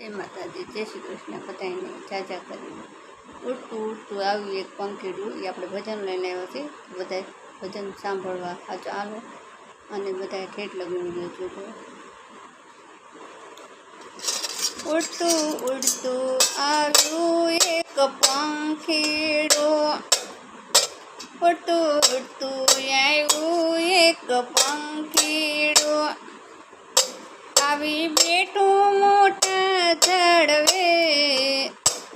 જય માતાજી, જય શ્રી કૃષ્ણ. બધાને જાજા કરીને ઉડતું ઉડતું આવ્યું એક પંખીડું એ આપણે ભજન લઈને આવ્યા છીએ. બધા ભજન સાંભળવા આ ચાલો અને બધા ઠેઠ લગ્ન જોજો. ઉડતું ઉડતું આવ્યું એક પંખીડો ઉડતું ઉડતું આવ્યું એક પંખીડો આવી બેઠું ઝાડવે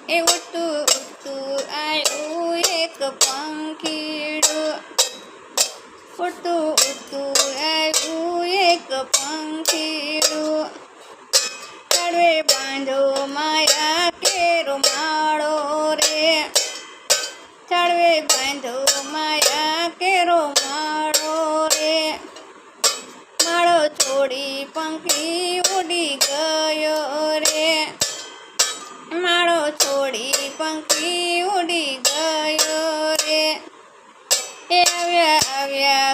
એ ઉડતું ઉડતું આવ્યું એક પંખીડું. ઉડતું ઉડતું આવ્યું એક પંખીડું. ચડવે બાંધો માયા કેરો માળો રે. ચડવે બાંધો માયા કેરો માળો રે. માળો છોડી પંખી ઉડી ગયો.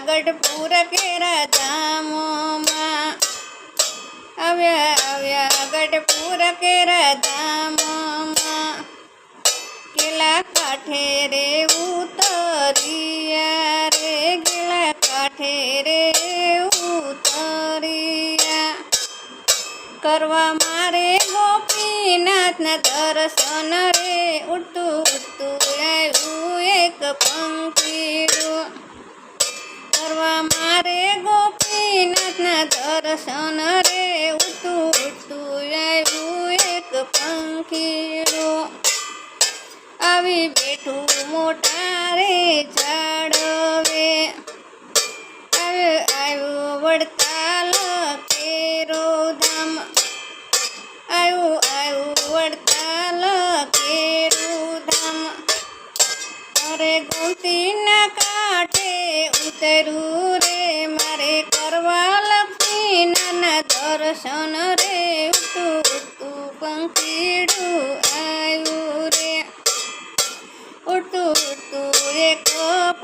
ગઢપુર કેરા ધામોમાં આવ્યા આવ્યા ગઢપુર કેરા ધામોમાં કેલા કાંઠે રે ઉતરિયા રે કેલા કાંઠે રે ઉતરિયા કરવા મારે ગોપીનાથના દર્શન રે ઉઠતું ઉઠતું આવ્યું એક પંખીડું. કરવા મારે ગોપીનાથના દર્શન રે ઉતું ઉતું આવ્યું એક પંખીડું. આવી બેઠું મોટા રે ઝાડવે. આવ્યું આવ્યું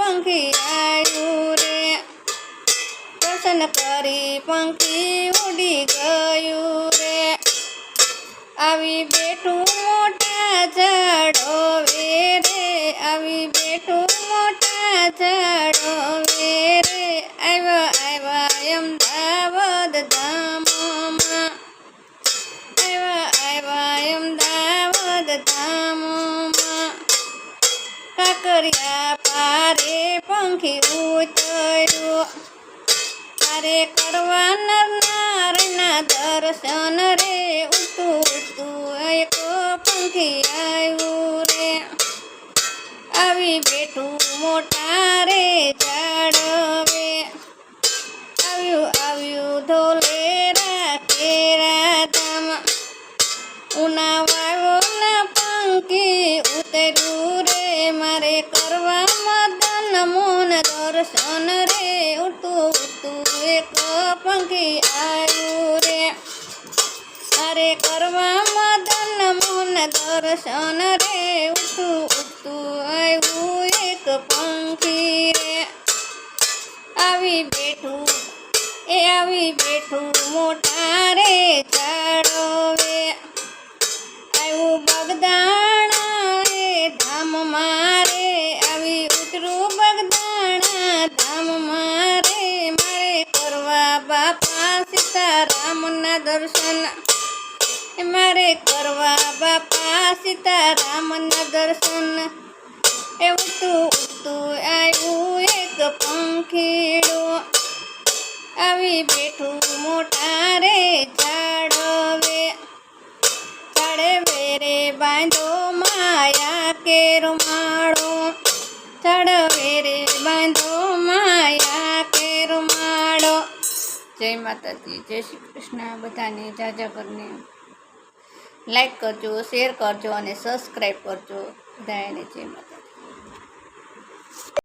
પંખી આવ્યું રે. દર્શન કરી પંખી ઉડી ગયું રે. આવી બેઠું મોટા ઝાડો રે. આવી બેઠું મોટા ઝાડો રે. આવ્યા આવ્યા અમદાવાદ ધામોમાં. આવ્યા આવ્યા અમદાવાદ ધામોમાં. કાકરિયા પારે પંખી ઉતર્યું. તારે કરવા નારના દર્શન રે. ઉતું ઉતું એક પંખી આવ્યું રે. આવી બેઠું મોટા રે જાડવે. આવ્યું આવ્યું ધોલેરા કેરા ધામ. ઉના વાવોના પંખી ઉતર્યું રે. મારે કરવા દર્શન રે ઉડતું ઉડતું એક પંખી આવ્યું રે. અરે કરવા મદન મન દર્શન રે ઉડતું ઉડતું આવ્યું એક પંખી રે. આવી બેઠું, એ આવી બેઠું મોટા રે ચાડો આવ્યું બાપા સીતારામના દર્શન. મારે કરવા બાપા સીતારામના દર્શન. એવું તું ઉડતું આવ્યું એક પંખીડો. આવી બેઠું મોટા રે ઝાડવે ચડવે રે બાંધો માયા કેરો માળો ચડવે રે બાંધો જય માતાજી, જય શ્રી કૃષ્ણ. બધાને જાજા કરીને લાઈક કરજો શેર કરજો અને સબસ્ક્રાઈબ કરજો. બધાને જય માતા